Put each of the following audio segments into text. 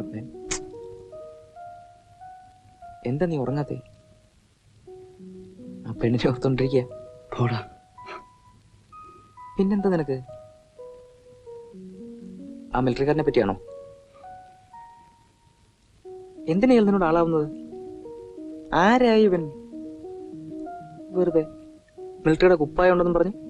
What, എന്താ നീ ഉറങ്ങാത്തെ? ആ പെണ്ണിനെ ഓർത്തോണ്ടിരിക്കുക പോടാ. പിന്നെന്താ നിനക്ക്? ആ മിലിറ്ററിക്കാരനെ പറ്റിയാണോ? എന്തിനാ നിന്നോട് ആളാവുന്നത്? ആരായി ഇവൻ? വെറുതെ. മിലിറ്ററിയുടെ കുപ്പായ ഉണ്ടെന്നും പറഞ്ഞു.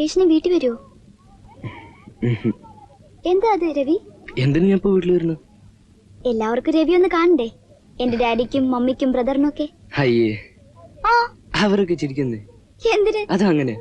വെക്കേഷന് വീട്ടിൽ വരുമോ എന്താ അത് രവി? എന്തിനു ഞാൻ ഇപ്പൊ വീട്ടിൽ വരുന്നു? എല്ലാവർക്കും രവി ഒന്ന് കാണണ്ടേ? എന്റെ ഡാഡിക്കും മമ്മിക്കും ബ്രദറിനും ഒക്കെ. അയ്യേ. അവരൊക്കെ ചിരിക്കുന്നേ. എന്തിന്? അതങ്ങനെ.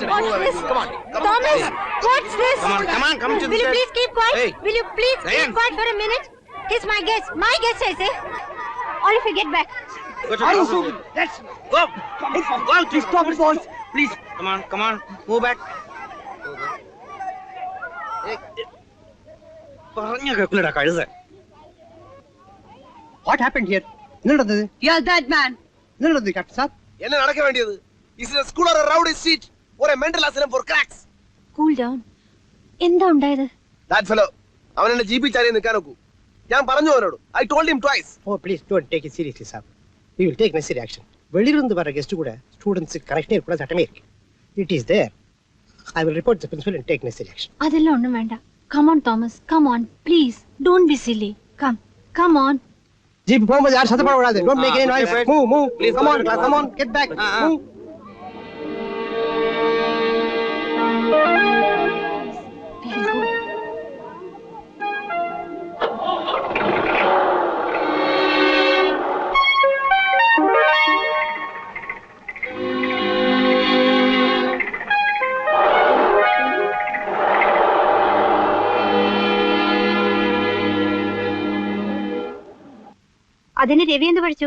listen. This? Come on. Come Thomas, on. what's this? Come on, come on, come to Will you please keep quiet? Hey. Will you please keep quiet for a minute? Here's my guess. My guess is, say. All of you get back. Go to Let's go. Come Please stop it, boys. Please. Come on, come on. Move back. What happened here? What happen here എന്നുള്ളത് yeah that man എന്നുള്ളത് captain sir എന്നെ നടക്കാൻ വേണ്ടിയത് is a school or ஒரு mental asylum for cracks Cool down. എന്താ ഉണ്ടായത് that fellow അവൻ എന്നെ ജീപ്പിൽ ചാരി നിൽക്കാൻ നോക്കൂ ഞാൻ പറഞ്ഞു അവനോട് I told him twice oh please don't take it seriously sir we will take necessary action வெளியிருந்து வர கெஸ்ட் கூட ஸ்டூடெண்ட்ஸ் கரெக்டே கூட சட்டமே இருக்கு it is there I will report the principal and take necessary action അതെല്ലാം ഒന്നും വേണ്ട come on Thomas come on please don't be silly come come on jeep போகும்போது யாரும் சத்தம் போடக்கூடாது don't make any noise okay, move move Please come go on to class. Come on get back Ah, ah. Move അതിന് രവി എന്ത് പഠിച്ചു?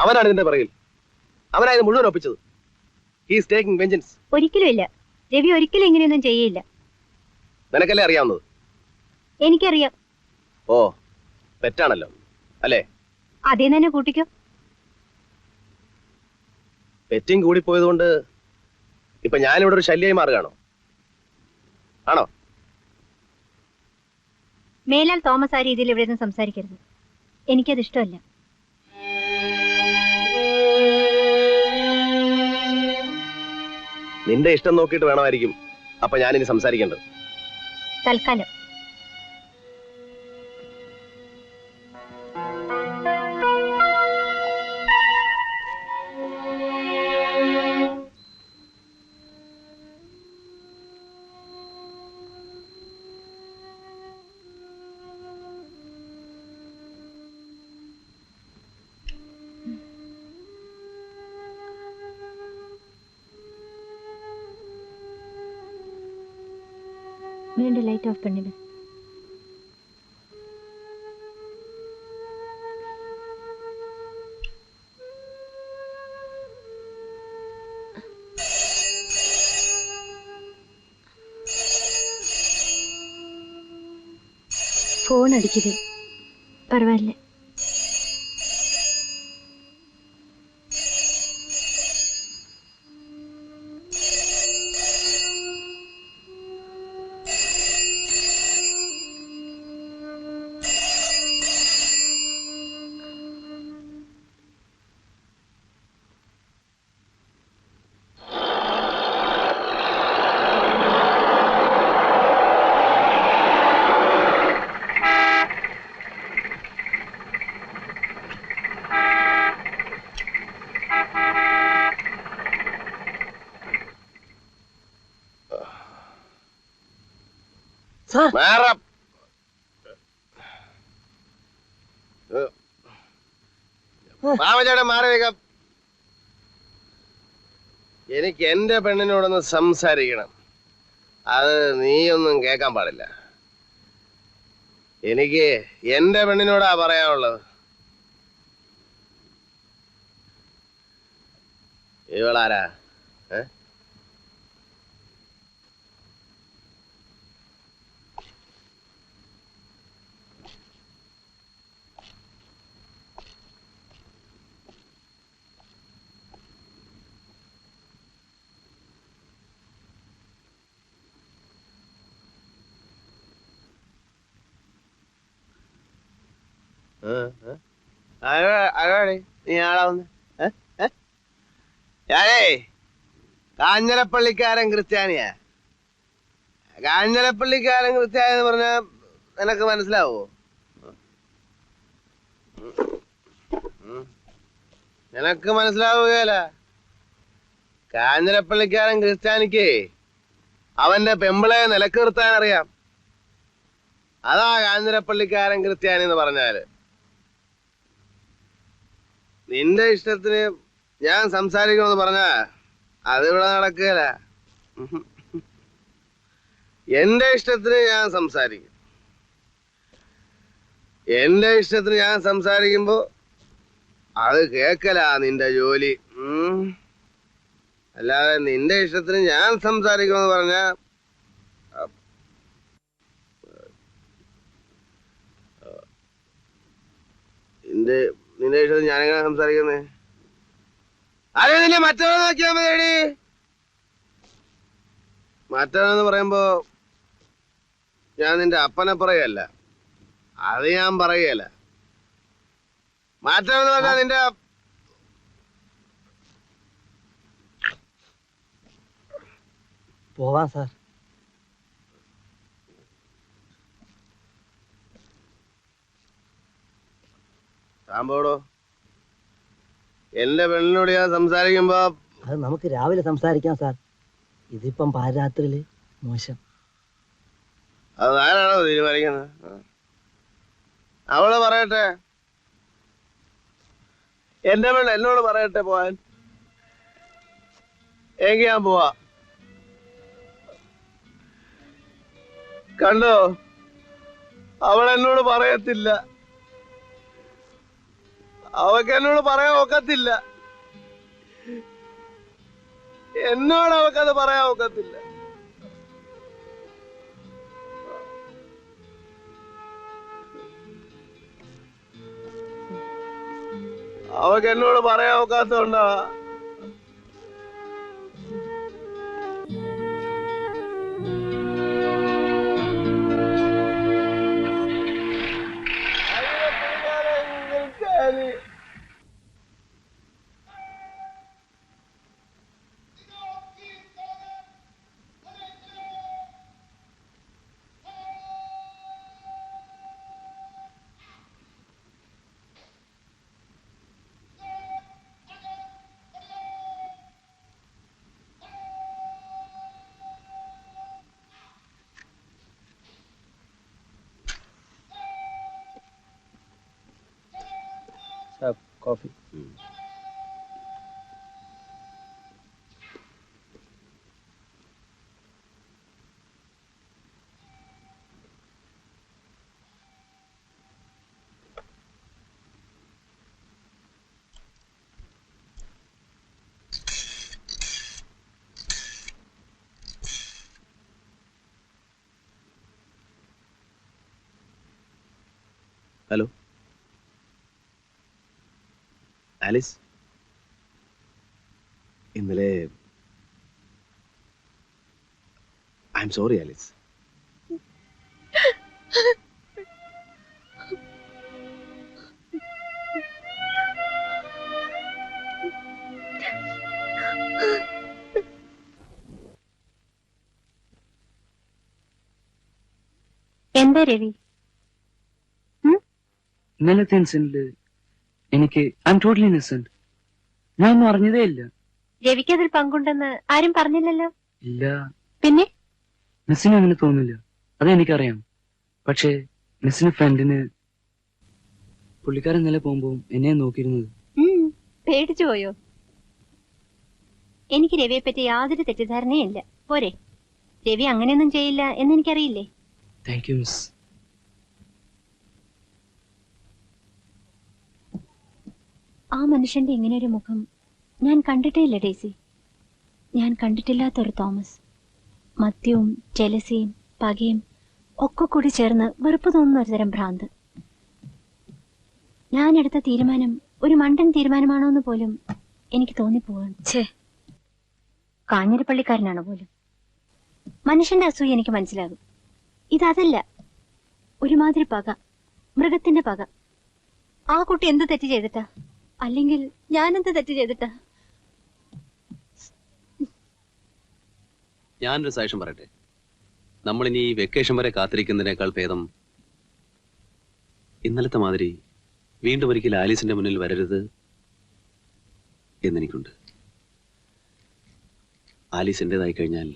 അവനാണ് ഇതിന്റെ പറയിൽ അവനായത് മുഴുവൻ ഒപ്പിച്ചത്. ഹീസ് ടേക്കിംഗ് വെഞ്ചൻസ് ഒരിക്കലും ഇല്ല. രവി ഒരിക്കലും ഇങ്ങനെയൊന്നും ചെയ്യില്ല. നിനക്കല്ലേ അറിയാവുന്നത്? എനിക്കറിയാം. ഓ തെറ്റാണല്ലോ. അല്ലേ? അതേ തന്നെ കൂട്ടിക്കോ. പെറ്റിങ് കൂടി കൊണ്ട് ഇപ്പൊ ഞാനിവിടെ ഒരു ശല്യമായി മാറുകയാണോ? ആണോ? മേലാൽ തോമസ് ആ രീതിയിൽ ഇവിടെ നിന്ന് സംസാരിക്കരുത്. എനിക്കത് ഇഷ്ടമല്ല. നിന്റെ ഇഷ്ടം നോക്കിയിട്ട് വേണമായിരിക്കും. അപ്പൊ ഞാനിനി സംസാരിക്കേണ്ടത്. തൽക്കാലം. மீண்டும் லைட் ஆஃப் பண்ணிடு. ஃபோன் அடிக்குது. பரவாயில்ல. മാമചേട്ടൻ മാറി എനിക്ക് എന്റെ പെണ്ണിനോടൊന്ന് സംസാരിക്കണം. അത് നീയൊന്നും കേൾക്കാൻ പാടില്ല. എനിക്ക് എന്റെ പെണ്ണിനോടാ പറയാനുള്ളത്. ഇവളാരാ? ഞാനേ കാഞ്ഞിരപ്പള്ളിക്കാരൻ ക്രിസ്ത്യാനിയാ. കാഞ്ഞിരപ്പള്ളിക്കാരൻ ക്രിസ്ത്യാനി എന്ന് പറഞ്ഞാ നിനക്ക് മനസ്സിലാവോ. നിനക്ക് മനസ്സിലാവുകയല്ല കാഞ്ഞിരപ്പള്ളിക്കാരൻ ക്രിസ്ത്യാനിക്ക് അവന്റെ പെമ്പിളെ നിലക്കിർത്താൻ അറിയാം അതാ കാഞ്ഞിരപ്പള്ളിക്കാരൻ ക്രിസ്ത്യാനി എന്ന് പറഞ്ഞാൽ. നിന്റെ ഇഷ്ടത്തിന് ഞാൻ സംസാരിക്കണമെന്ന് പറഞ്ഞാ അതിവിടെ നടക്കുകയില്ല. എന്റെ ഇഷ്ടത്തിന് ഞാൻ സംസാരിക്കും എന്റെ ഇഷ്ടത്തിന് ഞാൻ സംസാരിക്കുമ്പോ അത് കേക്കലാ നിന്റെ ജോലി. അല്ലാതെ നിന്റെ ഇഷ്ടത്തിന് ഞാൻ സംസാരിക്കണമെന്ന് പറഞ്ഞ നിന്റെ നിന്റെ വിഷയത്തിൽ ഞാനെങ്ങനെ സംസാരിക്കുന്നേ? അതെ നിന്നെ മറ്റവനെ നോക്കിയാ മതിയടി മറ്റവനെന്ന് പറയുമ്പോ ഞാൻ നിന്റെ അപ്പനെ പറയല്ല അത് ഞാൻ പറയല്ല മാറ്റമെന്ന് പറഞ്ഞാൽ നിന്റെ പോവാ സാർ. സാമ്പോടോ എന്റെ പെണ്ണിനോട് ഞാൻ സംസാരിക്കുമ്പോ അത് നമുക്ക് രാവിലെ സംസാരിക്കാം സാർ. ഇതിപ്പം പാരാത്രിയിൽ മോശം. അത് ആരാണോ തീരുമാനിക്കുന്നത്. അവൾ പറയട്ടെ. എന്റെ പെണ്ണ് എന്നോട് പറയട്ടെ പോവാൻ. എങ്കി ഞാൻ പോവാ. കണ്ടോ? അവൾ എന്നോട് പറയത്തില്ല. അവക്ക് എന്നോട് പറയാൻ ഒക്കത്തില്ല. എന്നോട് അവക്കത് പറയാൻ ഒക്കത്തില്ല. അവക്ക് എന്നോട് പറയാൻ ഒക്കാത്തോണ്ടാ कॉफ़ी। हेलो ആലിസ് ഇന്നലെ ഐ എം സോറി ആലിസ് എന്താ രവി? ഇന്നലത്തെ ഇൻസിഡന്റിൽ എനിക്ക് ഐ എം ടോട്ടലി ഇന്നസെന്റ് ഞാൻ ഒന്നും അറിഞ്ഞതേ ഇല്ല. രവിക്ക് അതിൽ പങ്കുണ്ടെന്ന് ആരും പറഞ്ഞില്ലല്ലോ? ഇല്ല. പിന്നെ? മിസ്സിന് അങ്ങനെ തോന്നില്ല അത് എനിക്കറിയാം. പക്ഷേ മിസ്സിന് ഫ്രണ്ടിന് പുള്ളിക്കാരൻ ഇന്നലെ പോകുമ്പോ എന്നെ നോക്കിയിരുന്നത്. ഉം, പേടിച്ചു പോയോ? എനിക്ക് രവിയെ പറ്റി യാതൊരു തെറ്റിദ്ധാരണയില്ല പോരെ. രവി അങ്ങനെയൊന്നും ചെയ്യില്ല എന്ന് എനിക്കറിയില്ലേ? താങ്ക് യു മിസ് ആ മനുഷ്യന്റെ ഇങ്ങനെയൊരു മുഖം ഞാൻ കണ്ടിട്ടേ ഇല്ല ഡേസി. ഞാൻ കണ്ടിട്ടില്ലാത്തൊരു തോമസ്. മദ്യവും ജലസിയും പകയും ഒക്കെ കൂടി ചേർന്ന് വെറുപ്പ് തോന്നുന്ന ഒരുതരം ഭ്രാന്ത്. ഞാൻ എടുത്ത തീരുമാനം ഒരു മണ്ടൻ തീരുമാനമാണോ എന്ന് പോലും എനിക്ക് തോന്നിപ്പോവാണ്. ഛേ. കാഞ്ഞിരപ്പള്ളിക്കാരനാണ് പോലും? മനുഷ്യന്റെ അസൂയ എനിക്ക് മനസ്സിലാകും. ഇതല്ല ഒരുമാതിരി പക. മൃഗത്തിന്റെ പക. ആ കുട്ടി എന്ത് തെറ്റ് ചെയ്തിട്ടാ? അല്ലെങ്കിൽ ഞാൻ എന്ത് തെറ്റ് ചെയ്തിട്ടാ? ഞാനൊരു സാക്ഷ്യം പറയട്ടെ. നമ്മൾ ഇനി വെക്കേഷൻ വരെ കാത്തിരിക്കുന്നതിനേക്കാൾ ഭേദം ഇന്നലത്തെ മാതിരി വീണ്ടും ഒരിക്കൽ ആലീസിന്റെ മുന്നിൽ വരരുത് എന്നെനിക്കുണ്ട്. ആലീസ് എന്റേതായി കഴിഞ്ഞാൽ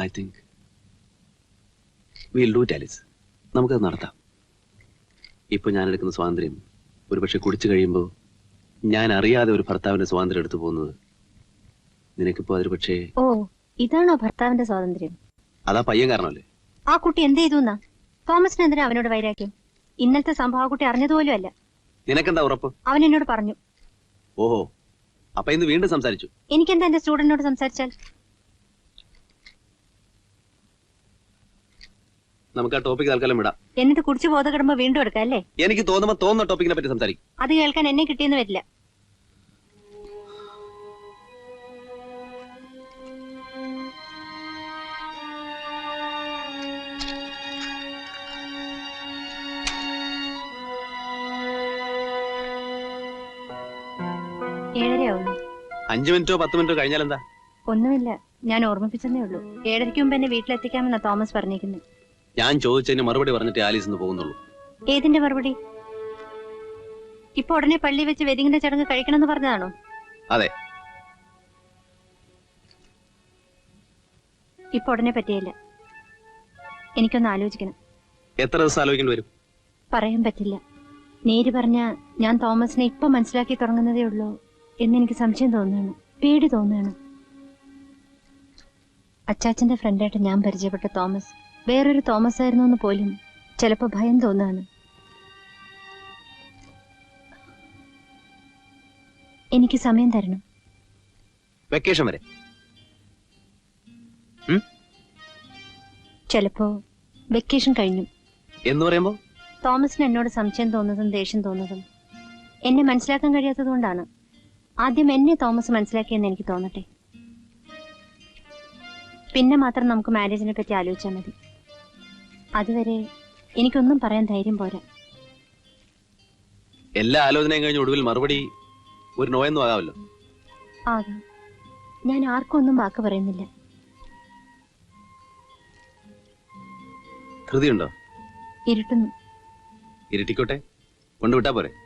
I think will do it Alice. നമുക്കത് നടത്താം. ഇപ്പൊ ഞാൻ എടുക്കുന്ന സ്വാതന്ത്ര്യം ഒരുപക്ഷെ കുടിച്ചു കഴിയുമ്പോൾ ഞാൻ അറിയാതെ ഒരു ഭർത്താവിന്റെ സ്വാതന്ത്ര്യം എടുത്തു പോകുന്നത്. നിനക്കിപ്പോ അതൊരു പക്ഷേ ഓ ഇതാണോ ഭർത്താവിന്റെ സ്വാതന്ത്ര്യം? അതാ പയ്യൻ കാരണല്ലേ ആ കുട്ടി എന്ത് ചെയ്തു തോമസിന് എന്തിനാ അവനോട് വൈരാഗ്യം. ഇന്നലത്തെ സംഭവം ആ കുട്ടി അറിഞ്ഞതുപോലും അല്ല. നിനക്കെന്താ ഉറപ്പ്? അവൻ എന്നോട് പറഞ്ഞു. ഓഹോ അപ്പൊ ഇന്ന് വീണ്ടും സംസാരിച്ചു. എനിക്കെന്താ എന്റെ സ്റ്റുഡന്റിനോട് സംസാരിച്ചാൽ? നമുക്ക് ആ ടോപ്പിക് തൽക്കാലം വിടാം. എന്നിട്ട് കുടിച്ചു ബോധകിടുമ്പോ വീണ്ടും എടുക്കാം അല്ലേ? എനിക്ക് തോന്നുമ്പോ തോന്നുന്ന ടോപ്പിക്കിനെ പറ്റി സംസാരിക്കും. അത് കേൾക്കാൻ എന്നെ കിട്ടിയെന്ന് വരില്ല. ഏഴരയാവുന്നു. അഞ്ചു മിനിറ്റോ പത്ത് മിനിറ്റോ കഴിഞ്ഞാൽ എന്താ ഒന്നുമില്ല. ഞാൻ ഓർമ്മിപ്പിച്ചതേ ഉള്ളൂ. ഏഴരയ്ക്ക് മുമ്പ് എന്നെ വീട്ടിലെത്തിക്കാമെന്നാ തോമസ് പറഞ്ഞിരിക്കുന്നത് ഞാൻ ചോദിച്ചതിന് മറുപടി പറഞ്ഞിട്ട് ആലീസ് ഇന്ന് പോകുന്നുള്ളൂ. ഏതിന്റെ മറുപടി? ഇപ്പൊ ഉടനെ പള്ളി വെച്ച് വെതിങ്ങിന്റെ ചടങ്ങ് കഴിക്കണമെന്ന് പറഞ്ഞതാണോ? അതെ. ഇപ്പൊ ഉടനെ പറ്റിയില്ല. എനിക്കൊന്ന് ആലോചിക്കണം. എത്ര ദിവസം ആലോചിക്കേണ്ടി വരും? പറയാൻ പറ്റില്ല. നേര് പറഞ്ഞ ഞാൻ തോമസിനെ ഇപ്പൊ മനസ്സിലാക്കി തുടങ്ങുന്നതേ ഉള്ളൂ. എന്നെനിക്ക് സംശയം തോന്നുകയാണ്. പേടി തോന്നുകയാണ്. അച്ചാച്ചന്റെ ഫ്രണ്ടായിട്ട് ഞാൻ പരിചയപ്പെട്ട തോമസ് വേറൊരു തോമസ് ആയിരുന്നു എന്ന് പോലും ചിലപ്പോൾ ഭയം തോന്നുകയാണ്. എനിക്ക് സമയം തരണം. വെക്കേഷൻ വരെ. ചിലപ്പോ വെക്കേഷൻ കഴിഞ്ഞു. എന്ന് പറയുമ്പോ? തോമസിന് എന്നോട് സംശയം തോന്നുന്നതും ദേഷ്യം തോന്നുന്നതും എന്നെ മനസ്സിലാക്കാൻ കഴിയാത്തതുകൊണ്ടാണ്. ആദ്യം എന്നെ തോമസ് മനസ്സിലാക്കിയെന്ന് എനിക്ക് തോന്നട്ടെ? പിന്നെ മാത്രം നമുക്ക് മാരേജിനെ പറ്റി ആലോചിച്ചാൽ മതി. അതുവരെ എനിക്കൊന്നും പറയാൻ ധൈര്യം പോരാ. എല്ലാ ആലോചനയും കഴിഞ്ഞ ഒടുവിൽ മറുപടി ഒരു നോയെന്നും ആകാമല്ലോ. ആകാം ഞാൻ ആർക്കും ഒന്നും വാക്ക് പറയുന്നില്ല. ധൃതിയുണ്ടോ? ഇരുട്ടുന്നു. ഇരുട്ടിക്കോട്ടെ? കൊണ്ടുവിട്ടാ പോരെ.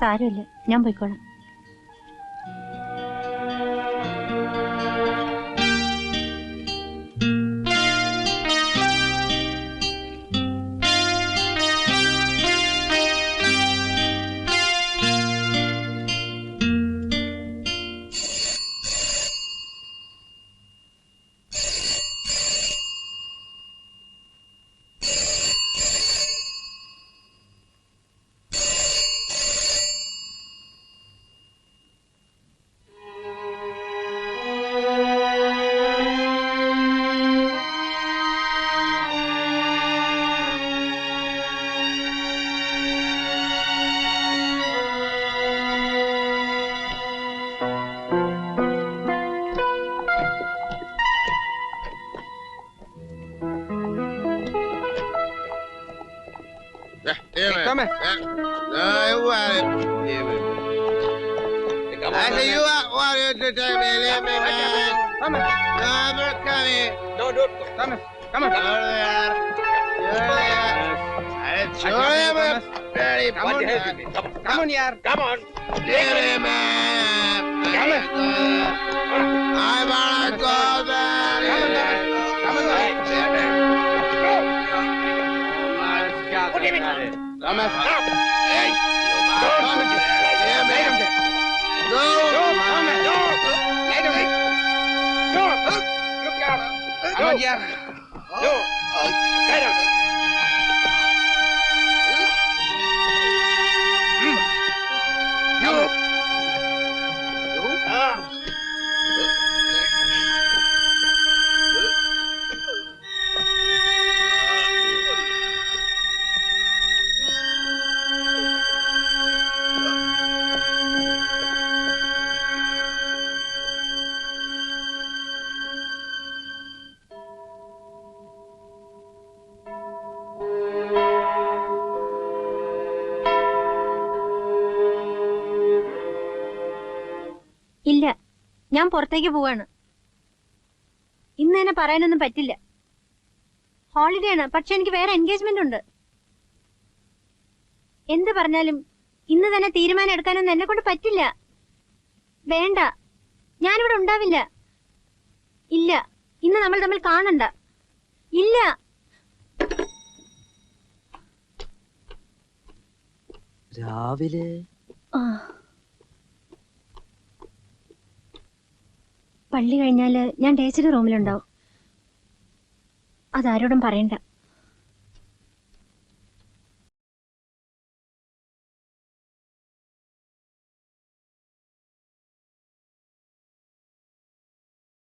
സാരമില്ല. ഞാൻ പോയിക്കോളാം. I say, you are warrior to tell me, let me man. Come on. No, don't come here. No, don't. Come on. Come on. You're there. You're come on. Come on, come on. Come on, come on. Come on, come on. Come on. come on. Come on. come on. Come on, come on. Come on, come on. Come on, come on. Come on. Come on. ഇല്ല ഞാൻ പുറത്തേക്ക് പോവാണ്. ഇന്ന് തന്നെ പറയാനൊന്നും പറ്റില്ല. Holiday ആണ്. പക്ഷെ എനിക്ക് വേറെ എൻഗേജ്മെന്റ് ഉണ്ട്. എന്ത് പറഞ്ഞാലും ഇന്ന് തന്നെ തീരുമാനം എടുക്കാനൊന്നും എന്നെ കൊണ്ട് പറ്റില്ല. വേണ്ട. ഞാനിവിടെ ഉണ്ടാവില്ല. ഇല്ല. ഇന്ന് നമ്മൾ തമ്മിൽ കാണണ്ട. ഇല്ല. രാവിലെ ആ. പള്ളി കഴിഞ്ഞാൽ ഞാൻ ഡേച്ചിയുടെ റൂമിലുണ്ടാവും. അതാരോടും പറയണ്ട.